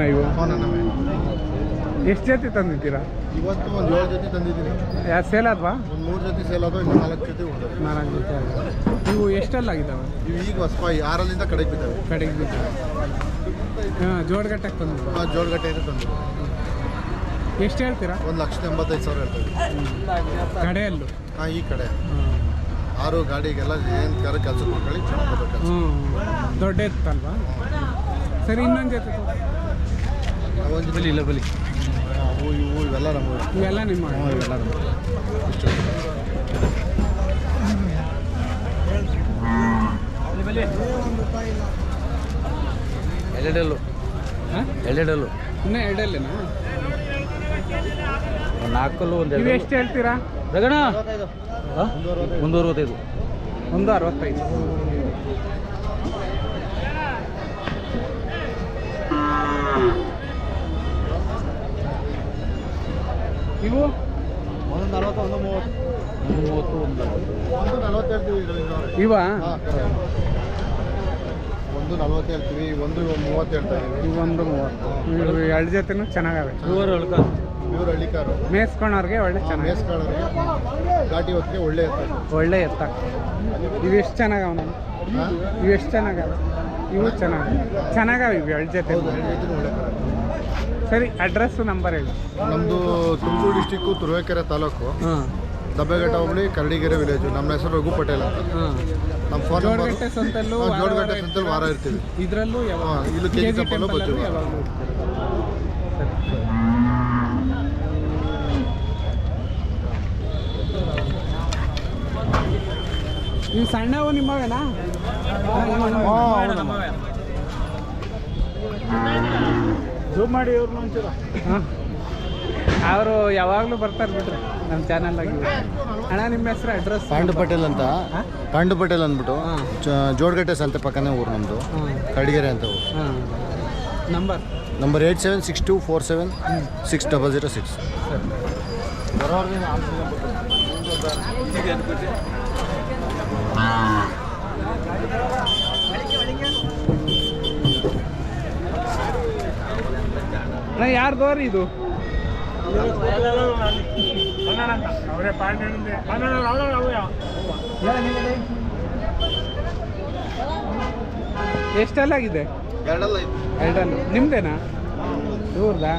ನಮ್ಮೇ ಎಷ್ಟು ಜೊತೆ ತಂದಿದ್ದೀರಾ? ಇವತ್ತು ಒಂದು ಏಳು ಜೊತೆ ತಂದಿದ್ದೀನಿ. ಯಾರು ಸೇಲ್ ಆದ್ವಾ? ಒಂದು ಮೂರು ಜೊತೆ ಸೇಲ್ ಆದವು ಇನ್ನು ನಾಲ್ಕು ಜೊತೆ ಉಳಿದವು. ನಾಲ್ಕು ಜೊತೆ ಆದ್ವಾ? ಇವು ಎಷ್ಟೆಲ್ಲ ಆಗಿದ್ದಾವೆ ಇವು ಈಗ ಹೊಸಪಾಯಿ ಆರಲ್ಲಿಂದ ಕಡೆಗೆ ಬಿದ್ದಾವೆ. ಕಡೆಗೆ ಬಿದ್ದು ಹಾಂ ಜೋಡ್ಗಟ್ಟಕ್ಕೆ ತಂದು ಆ ಜೋಡಗಟ್ಟೆಯಿಂದ ತಂದು ಎಷ್ಟು ಹೇಳ್ತೀರಾ? ಒಂದು ಲಕ್ಷದ ಎಂಬತ್ತೈದು ಸಾವಿರ ಹೇಳ್ತೀವಿ. ಕಡೆಯಲ್ಲೂ? ಹಾಂ ಈ ಕಡೆ. ಆರು ಗಾಡಿಗೆಲ್ಲ ಏನು ಕರೆ ಕೆಲಸ ಮಾಡ್ಕೊಳ್ಳಿ ಚೆನ್ನಾಗಿ ಹ್ಞೂ ದೊಡ್ಡ ಇತ್ತಲ್ವಾ ಸರಿ ಇನ್ನೊಂದು ಜೊತೆ ತಗೋ. ಬಲಿ ಇಲ್ಲ ಬಲಿ. ಇವು ಇವೆಲ್ಲ ನಮ್ಮ ಇವೆಲ್ಲ ನಿಮ್ಮ ಇವೆಲ್ಲ ನಮ್ಮ ಇಷ್ಟು. ಇನ್ನೂ ಎರಡಲ್ಲೇನಾ? ಒಂದು ನಾಲ್ಕಲ್ಲು ಒಂದು ಎಷ್ಟು ಹೇಳ್ತೀರಾ? ರಗಣ ಒಂದು ಅರವತ್ತೈದು ಒಂದು ಅರವತ್ತೈದು. ಇವು ಒಂದು ನಲವತ್ತೊಂದು ಒಂದು ಮೂವತ್ತು. ಒಂದು ಮೂವತ್ತು ಒಂದು ಒಂದು ನಲ್ವತ್ತು ಹೇಳ್ತೀವಿ ಇವ ಒಂದು ನಲ್ವತ್ತು ಹೇಳ್ತೀವಿ ಒಂದು ಮೂವತ್ತು. ಹೇಳ್ತಾ ಇದ್ದೀವಿ ಇವೊಂದು ಮೂವತ್ತು ಇವು ಎರಡು ಜೊತೆನೂ ಚೆನ್ನಾಗವೆ. ಇವರು ಹೇಳ್ಕ ಇವ್ರು ಹಳ್ಳಿಕಾರು ಒಳ್ಳೆ ಚೆನ್ನಾಗಿ ಘಾಟಿ ಹೊತ್ತಿಗೆ ಒಳ್ಳೆ ಇರ್ತದೆ. ಒಳ್ಳೆ ಎತ್ತ ಇವು ಎಷ್ಟು ಚೆನ್ನಾಗವ ನಾನು ಇವು ಎಷ್ಟು ಚೆನ್ನಾಗವ? ಇವು ಚೆನ್ನಾಗಿ ಚೆನ್ನಾಗವ ಇವು ಎರಡು ಜೊತೆ ಒಳ್ಳೆ. ಸರಿ ಅಡ್ರೆಸ್ ನಂಬರ್ ಹೇಳಿ. ನಮ್ಮದು ತುಮಕೂರು ಡಿಸ್ಟಿಕ್ಕು ತುರುವೇಕೆರೆ ತಾಲೂಕು. ಹಾಂ. ದಬ್ಬೆಘಟ್ಟ ಹೋಬಳಿ ಕರಡಿಗೆರೆ ವಿಲೇಜು ನಮ್ಮ ಹೆಸರು ರಘು ಪಟೇಲ್ ಅಂತ. ಹಾಂ. ನಮ್ಮ ಫೋನ್ ನಂಬರ್ ಜೋಡಗಟ್ಟೆ ಸಂತಲ್ಲೂ ವಾರ ಜೋಡಗಟ್ಟೆ ವಾರ ಸಂತಲ್ಲಿ ವಾರ ಇರ್ತೀವಿ. ಇದರಲ್ಲೂ ಯಾವಾಗ? ಹಾಂ, ಇಲ್ಲೂ ಕೆ ಜಿ ಟೆಂಪಲ್ಲು ಇವು ಸಣ್ಣವು ನಿಮ್ಮವೇನಾ ಜೂಮ್ ಮಾಡಿ ಇವ್ರನ್ನ ಒಂಚೂರು. ಅವರು ಯಾವಾಗಲೂ ಬರ್ತಾರೆ ಬಿಡ್ರಿ ನಮ್ಮ ಚಾನಲ್ಲಾಗಿ ಅಣ್ಣ ನಿಮ್ಮ ಹೆಸರು ಅಡ್ರೆಸ್ ಪಾಂಡು ಪಟೇಲ್ ಅಂತ. ಹಾಂ? ಪಾಂಡು ಪಟೇಲ್ ಅಂದ್ಬಿಟ್ಟು ಜೋಡ್ಗಟ್ಟೆ ಸಂತೆ ಪಕ್ಕನೇ ಊರು ನಮ್ಮದು ಕಡಿಗೆರೆ ಅಂತ ಊರು. ಹಾಂ. Number number eight seven six two four seven six double zero six ಅಣ್ಣ ಯಾರ್ದೋರಿ ಇದು? ಎಷ್ಟೆಲ್ಲಾಗಿದೆ? ಎರಡಲ್ಲ. ನಿಮ್ದೇನಾ? ದೂರ್ದಾ?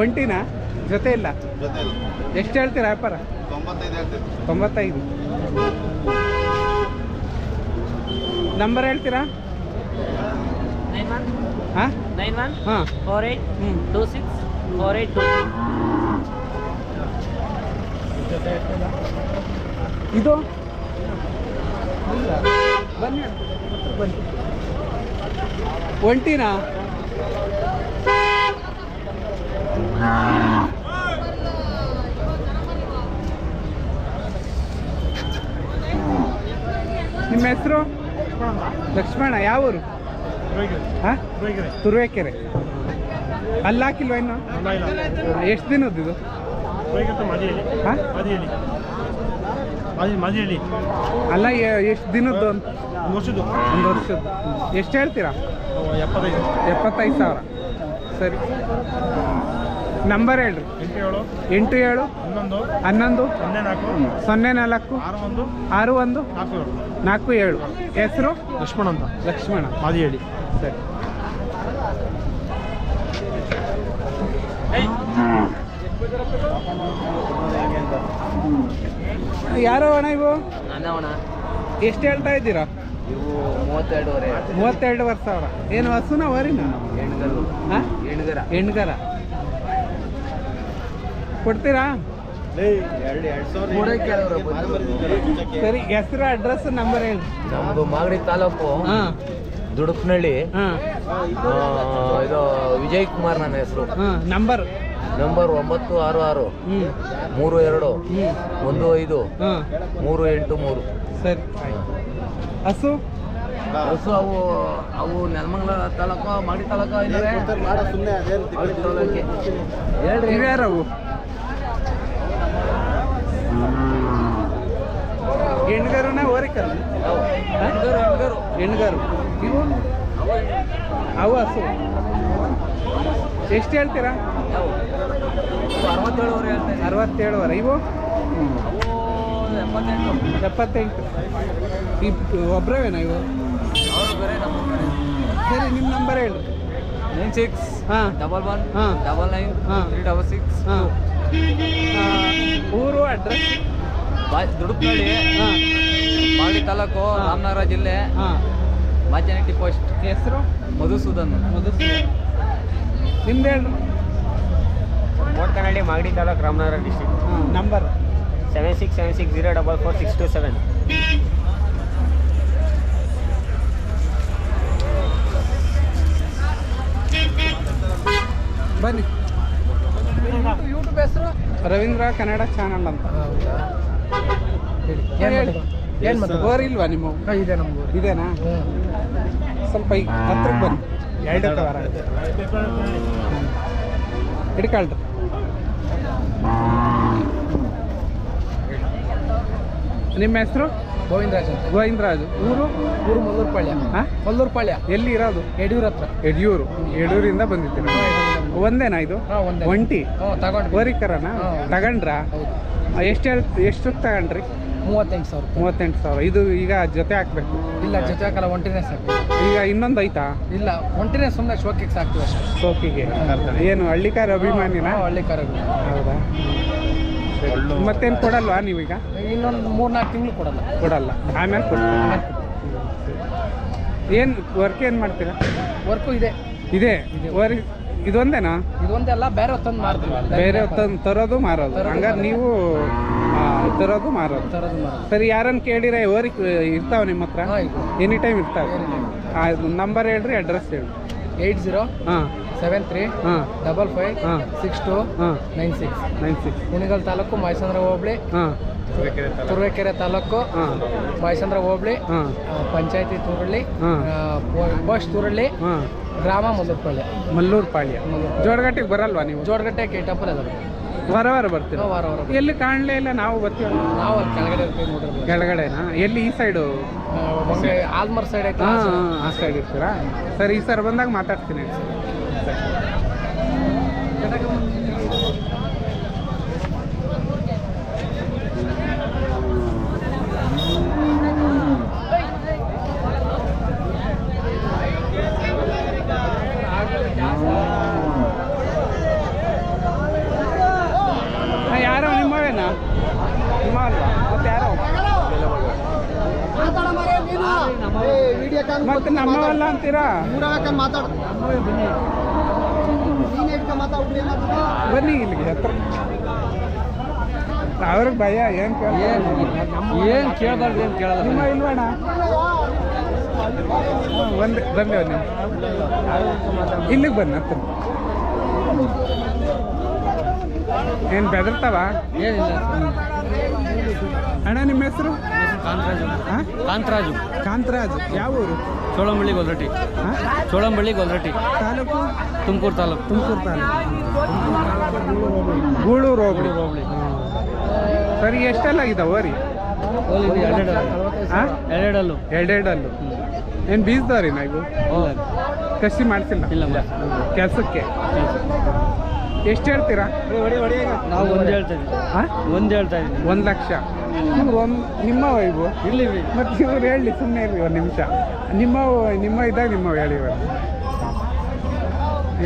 ಒಂಟಿನಾ? ಜೊತೆ ಇಲ್ಲ ಎಷ್ಟು ಹೇಳ್ತೀರಾ ವ್ಯಾಪಾರ? ತೊಂಬತ್ತೈದು. ನಂಬರ್ ಹೇಳ್ತೀರಾ? ಹಾಂ ನೈನ್ ಒನ್ ಹಾಂ ಫೋರ್ ಏಯ್ಟ್ ಹ್ಞೂ two six four eight two ಇದು? ಇಲ್ಲ. ಬನ್ನಿ ಬನ್ನಿ. ಒಂಟಿನಾ? ನಿಮ್ಮ ಹೆಸರು? ಲಕ್ಷ್ಮಣ ಯಾವ ಊರು ಹಾಂ? ತುರುವೇಕೆರೆ. ಅಲ್ಲಿ ಹಾಕಿಲ್ವ ಇನ್ನು? ಎಷ್ಟು ದಿನದ್ದು ಇದು? ಹಾಂ? ಅಲ್ಲ ಎಷ್ಟು ದಿನದ್ದು ಒಂದು ವರ್ಷದ್ದು. ಒಂದು ವರ್ಷದ್ದು. ಎಷ್ಟು ಹೇಳ್ತೀರಾ? ಎಪ್ಪತ್ತೈದು. ಎಪ್ಪತ್ತೈದು ಸಾವಿರ. ಸರಿ. ನಂಬರ್ ಹೇಳ್ರಿ. ಎಂಟು ಏಳು. ಎಂಟು ಏಳು. ಹನ್ನೊಂದು. ಹನ್ನೊಂದು. ಸೊನ್ನೆ ನಾಲ್ಕು. ಸೊನ್ನೆ ನಾಲ್ಕು. ಆರು ಒಂದು. ಆರು ಒಂದು. ನಾಲ್ಕು ಏಳು. ನಾಲ್ಕು ಏಳು. ಹೆಸರು? ಲಕ್ಷ್ಮಣ ಅಂತ. ಲಕ್ಷ್ಮಣ. ಮಾದಿಹಳ್ಳಿ. ಸರಿ ಯಾರೋ ಅಣ್ಣ ಇವು? ಎಷ್ಟು ಹೇಳ್ತಾ ಇದ್ದೀರಾ? ಇವು ಮೂವತ್ತೆರಡುವರೆ. ಮೂವತ್ತೆರಡು ವರ್ಷ ಸಾವಿರ ಏನು ಹಸುನ ವರಿನ? ಎಣ್ಗರ ಹಾಂ? ಹೆಣ್ಗರ. ಹೆಣ್ಗರ. ಕೊಡ್ತೀರಾ? ಸರಿ ಹೆಸರು ಅಡ್ರೆಸ್ ನಂಬರ್ ಹೇಳಿ. ನಮ್ಮದು ಮಾಗಡಿ ತಾಲೂಕು. ಹಾಂ. ದುಡುಕ್ನಳ್ಳಿ ಆ, ಇದು ವಿಜಯ್ ಕುಮಾರ್ ನನ್ನ ಹೆಸರು. ನಂಬರ್. ನಂಬರ್ ಒಂಬತ್ತು ಆರು ಆರು. ಹ್ಞೂ ಮೂರು ಎರಡು. ಹ್ಞೂ ಒಂದು ಐದು. ಮೂರು ಎಂಟು ಮೂರು. ಸರಿ. ಹಸು? ಹಸು ಅವು ಅವು ನೆಲಮಂಗಲ ತಾಲೂಕು ಮಾಡಿ ತಾಲೂಕು ಇದ್ದಾವೆ ಹೇಳ್ರಿ. ಇವ್ಯಾರವು? ಹೆಣ್ಗರು? ಇವು ಅವು ಹಸು ಎಷ್ಟು ಹೇಳ್ತೀರಾ? ಅರವತ್ತೇಳುವರೆ ಅರವತ್ತೇಳುವರೆ. ಇವು? ಅವು ಎಪ್ಪತ್ತೆಂಟು. ಇಬ್ಬರು ಒಬ್ಬರೇವೇನಾ ಇವು? ಸರಿ ನಿಮ್ಮ ನಂಬರ್ ಹೇಳಿ. ನೈನ್ ಸಿಕ್ಸ್ ಹಾಂ. ಡಬಲ್ ಒನ್ ಹಾಂ. ಡಬಲ್ ನೈನ್ ಹಾಂ. ತ್ರೀ ಡಬಲ್ ಸಿಕ್ಸ್ ಹಾಂ. ಊರು ಅಡ್ರೆಸ್? ಬಾಯ್ ದುಡುಕ್ನಳ್ಳಿ. ಹಾಂ. ಮಾಗಡಿ ತಾಲೂಕು. ರಾಮನಗರ ಜಿಲ್ಲೆ ಹಾಂ. ಮಾಚನಟ್ಟಿ ಪೋಸ್ಟ್ ಹೆಸರು? ಮಧುಸೂದನ್. ಮಧುಸೂದನ್. ನಿಮ್ದು ಹೇಳ್ರಿ. Modkanahalli Magadi taluk Ramanagara district number seven six seven six zero double four six two seven ಬನ್ನಿ. ಯೂಟ್ಯೂಬ್ ಹೆಸರು? ರವೀಂದ್ರ ಕನ್ನಡ ಚಾನಲ್ ಅಂತ. ಏನ್ ಮತ್ತೆ ಬೋರ್ ಇಲ್ವಾ ನಿಮ್ಮ ಇದೆ ನಮ್ಗೆ ಇದೇನಾ? ಸ್ವಲ್ಪ ಈಗ ಹತ್ರಕ್ಕೆ ಬನ್ನಿ ಎರಡು ವಾರ ಹಿಡ್ಕೊಳ್ರಿ. ನಿಮ್ಮ ಹೆಸರು? ಗೋವಿಂದರಾಜ್ ಅಂತ. ಗೋವಿಂದರಾಜು. ಊರು? ಊರು ಮಲ್ಲೂರು ಪಾಳ್ಯ ಹಾಂ? ಮಲ್ಲೂರು ಪಾಳ್ಯ ಎಲ್ಲಿ ಇರೋದು? ಯಡಿಯೂರ್. ಹತ್ರ ಯಡಿಯೂರು ಯಡಿಯೂರಿಂದ ಬಂದಿದ್ದೀನಿ ಒಂದೇನಾ ಇದು. ಒಂಟಿ? ತಗೊಂಡು ಓರಿಕರನ ಹಾ. ತಗೊಂಡ್ರಾ? ಎಷ್ಟು ಎಷ್ಟು ತಗೊಂಡ್ರಿ? ಮೂವತ್ತೆಂಟು ಸಾವಿರ ರೂಪಾಯಿ. ಮೂವತ್ತೆಂಟು ಸಾವಿರ. ಇದು ಈಗ ಜೊತೆ ಹಾಕ್ಬೇಕು? ಇಲ್ಲ ಜೊತೆ ಹಾಕಲ್ಲ ಒಂಟಿನೇ ಸಾಕು ಈಗ ಇನ್ನೊಂದು ಐತಾ ಇಲ್ಲ ಒಂಟಿನೇ ಸುಮ್ಮನೆ ಶೋಕಿಗೆ ಸಾಕ್ತೀವಿ ಅಷ್ಟೇ. ಸೋಕಿಗೆ ಏನು ಹಳ್ಳಿಕಾರ ಅಭಿಮಾನಿನ? ಹಳ್ಳಿಕಾರ ಹಳ್ಳಿ ಕರಗಳು ಹೌದಾ ಮತ್ತೇನು ಕೊಡಲ್ವಾ ನೀವೀಗ? ಇನ್ನೊಂದು ಮೂರು ನಾಲ್ಕು ತಿಂಗಳು ಕೊಡಲ್ಲ. ಕೊಡಲ್ಲ. ಆಮೇಲೆ ಕೊಡ್ತೀರಾ ಏನು ವರ್ಕ್ ಏನು ಮಾಡ್ತೀರಾ? ವರ್ಕು ಇದೆ. ಇದೆ? ವರ್ ಇದೊಂದೇನಾ? ಇದೊಂದೆಲ್ಲ ಬೇರೆ ಹೊತ್ತೊಂದು ಮಾಡ್ತೀವಿ ಬೇರೆ ಹೊತ್ತೊಂದು ತರೋದು ಮಾರೋದು. ಹಂಗ ಹಂಗಾರೆ ನೀವು ತರೋದು ಮಾರೋದು. ತರೋದು ಸರಿ ಯಾರನ್ನು ಕೇಳಿರ ಓರಿ ಇರ್ತಾವ ನಿಮ್ಮ ಹತ್ರ? ಎನಿ ಟೈಮ್ ಇರ್ತಾವೆ ನಂಬರ್ ಹೇಳ್ರಿ ಅಡ್ರೆಸ್ ಹೇಳಿ ಏಯ್ಟ್ ಜೀರೋ ಹಾಂ. ಸೆವೆನ್ ತ್ರೀ ಹಾಂ. ಡಬಲ್ ಫೈವ್ ಹಾಂ. ಸಿಕ್ಸ್ ಟು ಹಾಂ. Nine six. Nine six. Kunigal taluk Maisandra ಹೋಬಳಿ. ಹಾಂ. ತುರುವೇಕೆರೆ ತಾಲೂಕು. ಹಾಂ. ಮೈಸಂದ್ರ ಹೋಬಳಿ. ಪಂಚಾಯತಿ ತುರುಳ್ಳಿ. ಹಾಂ. ಪೋಸ್ಟ್ ತೂರಳ್ಳಿ. ಹಾಂ. ಗ್ರಾಮ ಮಲ್ಲೂರ್ಪಾಳ್ಯ ಮಲ್ಲೂರ್ಪಾಳ್ಯ ಪಾಳ್ಯ. ಮಲ್ಲೂರು. ಬರಲ್ವಾ ನೀವು? ಜೋಡಗಟ್ಟೆ ಕೇಟಪ್ಪರ ಅದಾವೆ ವಾರ ವಾರ ಬರ್ತೀವಿ ವಾರ ವಾರ ಎಲ್ಲಿ ಕಾಣಲೇ ಇಲ್ಲ ನಾವು ಬರ್ತೀವಿ. ನಾವು ಅಲ್ಲಿ ಕೆಳಗಡೆ ಇರ್ತೀವಿ ನೋಡ್ರಿ ಕೆಳಗಡೆನಾ? ಎಲ್ಲಿ ಈ ಸೈಡು? ಬಂಗೆ ಆಲ್ಮರ್ ಸೈಡ್ ಐತೆ. ಹಾಂ ಆ ಸೈಡ್ ಇರ್ತೀರಾ? ಸರಿ ಈ ಸರ್ ಬಂದಾಗ ಮಾತಾಡ್ತೀನಿ. ಯಾರೋ ನಿಮ್ಮವೇನಾ ನಿಮ್ಮ ಅಲ್ವಾ? ಮತ್ತೆ ಯಾರೋ? ಮತ್ತೆ ನಮ್ಮವಲ್ಲ ಅಂತೀರಾ? ಬನ್ನಿ ಇಲ್ಲಿಗೆ ಹತ್ರ. ಅವ್ರಿಗೆ ಭಯ ಏನ್ ಕೇಳ ಏನು ಕೇಳ್ಬಾರ್ದು ಏನು ಕೇಳಲ್ಲ ನಿಮ್ಮ ಇಲ್ವಣ ಒಂದು ಬಂದೆ ಬನ್ನಿ. ಇಲ್ಲಿಗೆ ಬನ್ನಿ ಹತ್ರ. ಏನು ಬೆದರ್ತಾವ? ಏನಿಲ್ಲ. ಅಣ್ಣ ನಿಮ್ಮ ಹೆಸರು? ಕಾಂತರಾಜು ಕಾಂತರಾಜು. ಕಾಂತರಾಜ್. ಯಾವ ಊರು? ಚೋಳಂಬಳ್ಳಿ ಗೊಲ್ರಟ್ಟಿ. ಹಾಂ ಚೋಳಂಬಳ್ಳಿ ಗೊಲ್ರಟ್ಟಿ. ತಾಲೂಕು? ತುಮಕೂರು ತಾಲೂಕು. ತುಮಕೂರು ತಾಲೂಕು. ಗೂಳೂರು ಹೋಗ್ಲಿ ಹೋಬಳಿ. ಸರಿ ಎಷ್ಟೆಲ್ಲ ಆಗಿದ್ದಾವೆ ರೀ ಹಾಂ ಎರಡೆರಡಲ್ಲೂ. ಎರಡೆರಡಲ್ಲು. ಏನು ಬೀಸ್ದವ್ರಿ ನಾವು ಕಸಿ ಮಾಡ್ತಿಲ್ಲ ಇಲ್ಲ ಕೆಲಸಕ್ಕೆ. ಎಷ್ಟು ಹೇಳ್ತೀರಾ? ನಾವು ಒಂದು ಹೇಳ್ತಾ ಇದ್ದೀವಿ ಹಾಂ ಒಂದು ಹೇಳ್ತಾ ಇದ್ದೀವಿ ಒಂದು ಲಕ್ಷ. ಇವ್ರು ಒಂದು ನಿಮ್ಮ ವೈಬು ಇಲ್ಲಿ ಮತ್ತು ಇವ್ರು ಹೇಳಿ ಸುಮ್ಮನೆ ಇರಲಿ ಒಂದು ನಿಮಿಷ. ನಿಮ್ಮ ನಿಮ್ಮ ಇದ್ದಾಗ ನಿಮ್ಮ ಹೇಳಿ ಇವರು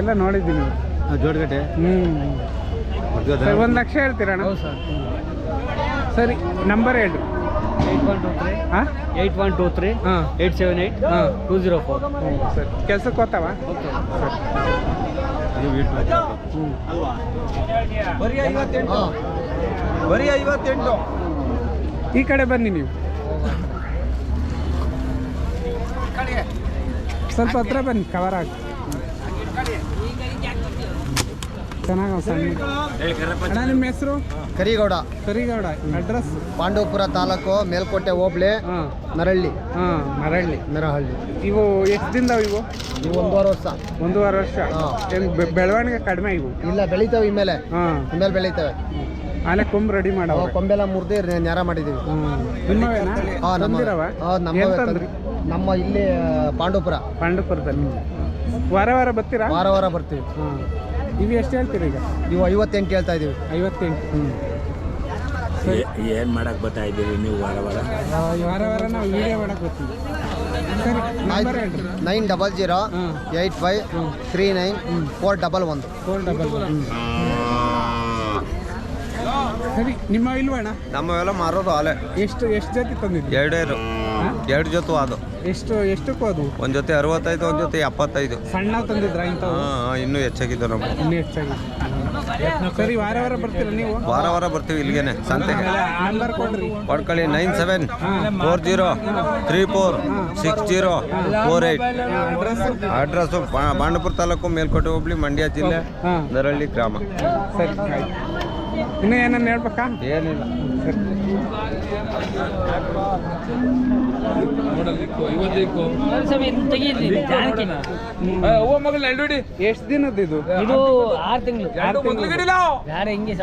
ಎಲ್ಲ ನೋಡಿದ್ದೀನಿ ಜೋಡಗಟ್ಟೆ? ಹ್ಞೂ ಸರಿ ಒಂದು ಲಕ್ಷ ಹೇಳ್ತೀರಾ ಹೌದು ಸರ್. ಸರಿ ನಂಬರ್ ಹೇಳ್ರಿ. Eight one two three. ಹಾಂ ಏಯ್ಟ್ ಒನ್ ಟು ತ್ರೀ. ಹಾಂ. ಏಯ್ಟ್ ಸೆವೆನ್ ಏಯ್ಟ್ ಹಾಂ. Two zero four. ಸರಿ. ಕೆಲ್ಸಕ್ಕೆ ಹೋಗ್ತಾವ? ಓಕೆ. ಹ್ಞೂ ಬರೀ ಐವತ್ತೆಂಟು. ಬರೀ ಐವತ್ತೆಂಟು. ಈ ಕಡೆ ಬನ್ನಿ ನೀವು. ಸ್ವಲ್ಪ ಹತ್ರ ಬನ್ನಿ ಕವರ್ ಆಗಿ. ಚೆನ್ನಾಗ ನಿಮ್ಮ ಹೆಸರು? ಕರಿಗೌಡ. ಕರಿಗೌಡ ಅಡ್ರೆಸ್ ಪಾಂಡವಪುರ ತಾಲೂಕು ಮೇಲ್ಕೋಟೆ ಹೋಬಳಿ ಹಾಂ. ನರಳ್ಳಿ ಹಾಂ ಮರಳ್ಳಿ. ಮೆರಹಳ್ಳಿ. ಇವು ಎಷ್ಟು ದಿನದವು ಇವು? ಇವು ಒಂದೂವರೆ ವರ್ಷ. ಒಂದೂವರೆ ವರ್ಷ? ಹಾ. ಏನು ಬೆಳವಣಿಗೆ ಕಡಿಮೆ ಇವು? ಇಲ್ಲ ಬೆಳಿತಾವೆ ಇಮೇಲೆ ಹಾಂ. ಇಮೇಲೆ ಬೆಳಿತಾವೆ. ಆಲೆ ಕೊಂಬ್ ರೆಡಿ ಮಾಡವ ಅವು ಕೊಂಬೆಲ್ಲ ಮುರಿದು ನೆರ ಮಾಡಿದ್ದೀವಿ ನಿಮ್ಮವೇನಾ ಹಾ, ನಮ್ಮ ತಂದಿರವ? ಹಾ, ನಮ್ಮ ಏನ್ ತಂದ್ರಿ? ನಮ್ಮ ಇಲ್ಲಿ ಪಾಂಡವಪುರ. ಪಾಂಡವಪುರದಲ್ಲಿ ವಾರ ವಾರ ಬರ್ತೀರಾ? ವಾರ ವಾರ ಬರ್ತೀವಿ. ಹಾಂ. ಇವು ಎಷ್ಟು ಹೇಳ್ತೀರಿ ಈಗ? ಇವು ಐವತ್ತೆಂಟು ಹೇಳ್ತಾ ಇದ್ದೀವಿ ಐವತ್ತೆಂಟು. ಹ್ಞೂ ಏನು ಮಾಡಕ್ ಬರ್ತಾ ಇದ್ದೀರಿ ನೀವು ವಾರ ವಾರ? ವಾರ ವಾರ ನಾವು ವಿಡಿಯೋ ಮಾಡಕ್ಕೆ ಬರ್ತೀವಿ. Nine double zero eight eight five three nine four double one four double ಸರಿ ನಿಮ್ಮ ಇಲ್ವಾ ಅಣ್ಣ? ನಮ್ಮವೆಲ್ಲ ಮಾರೋದು ಆಲೆ ಎಷ್ಟು ಎಷ್ಟು ಜೊತೆ ತಂದಿದ್ದೀವಿ ಎರಡೇರು ಎರಡು ಜೊತೆ ಅದು. ಎಷ್ಟು ಎಷ್ಟಕ್ಕೂ ಅದು? ಒಂದು ಜೊತೆ ಅರವತ್ತೈದು ಒಂದು ಜೊತೆ ಎಪ್ಪತ್ತೈದು. ಸಣ್ಣ ತಂದಿದ್ರ ಇಂಥವು? ಹಾಂ ಇನ್ನೂ ಹೆಚ್ಚಾಗಿದ್ದು ನಮ್ಮ ಇನ್ನೂ ಹೆಚ್ಚಾಗಿ ಸರಿ ವಾರ ವಾರ ಬರ್ತೀರ ನೀವು? ವಾರ ವಾರ ಬರ್ತೀವಿ ಇಲ್ಲಿಗೇನೆ ಸಂತೆಗೆ. ನಂಬರ್ ಕೊಡ್ರಿ. ಪಡ್ಕೊಳ್ಳಿ nine seven four zero three four six zero four eight address address? Bandapura taluk Melkote ಹೋಬಳಿ ಮಂಡ್ಯ ಜಿಲ್ಲೆ ನರಳ್ಳಿ ಗ್ರಾಮ. ಸರಿ ಇನ್ನೂ ಏನನ್ನ ಹೇಳ್ಬೇಕಾ? ಏನಿಲ್ಲ. ಸರಿ. ಎಷ್ಟು ದಿನದ ಇದು? ಇದು ಆರು ತಿಂಗಳು. ಯಾರು ಹೆಂಗೆ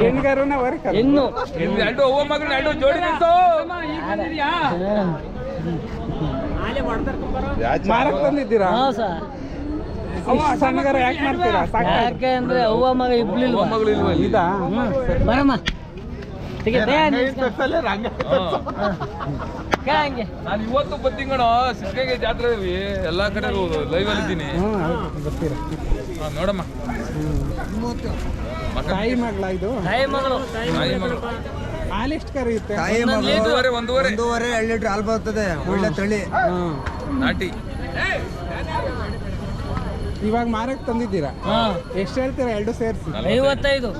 ಹೆಣ್ಗಾರನ ಮಾರಕ್ ಬಂದಿದ್ದೀರಾ? ಹಾ ಸರ್. ಸಣ್ಣಗಾರ ಯಾಕೆ ಮಾಡ್ತೀರಾ? ಸಾಕ ಯಾಕೆ ಅಂದ್ರೆ ಅವ್ವ ಮಗ ಇಲ್ಲ ಇದಾ ಬರಮ್ಮ. ನಾನು ಇವತ್ತು ಬತ್ತಿಂಗಣ ಸಿದ್ಧಗಂಗೆ ಜಾತ್ರೆ ಎಲ್ಲಾ ಕಡೆ ಲೈವ್ ಅಲ್ಲಿ ಇದ್ದೀನಿ. ನೋಡಮ್ಮ. ತಾಯಿ ಮಗಳ ಇದು? ತಾಯಿ ಮಗಳು. ತಾಯಿ ಮಗಳು. ಹಾಲು ಎಷ್ಟು ಕರೆಯುತ್ತೆ ಒಂದೂವರೆ ಒಂದೂವರೆ. ಒಂದೂವರೆ ಎರಡು ಲೀಟ್ರ್ ಹಾಲು ಬರ್ತದೆ ಒಳ್ಳೆ ತಳಿ. ನಾಟಿ. ಇವಾಗ ಮಾರಕ್ ತಂದಿದ್ದೀರಾ? ಎಷ್ಟು ಹೇಳ್ತೀರಾ? ಎರಡು ಸೇರಿಸಿ. ಐವತ್ತೈದು.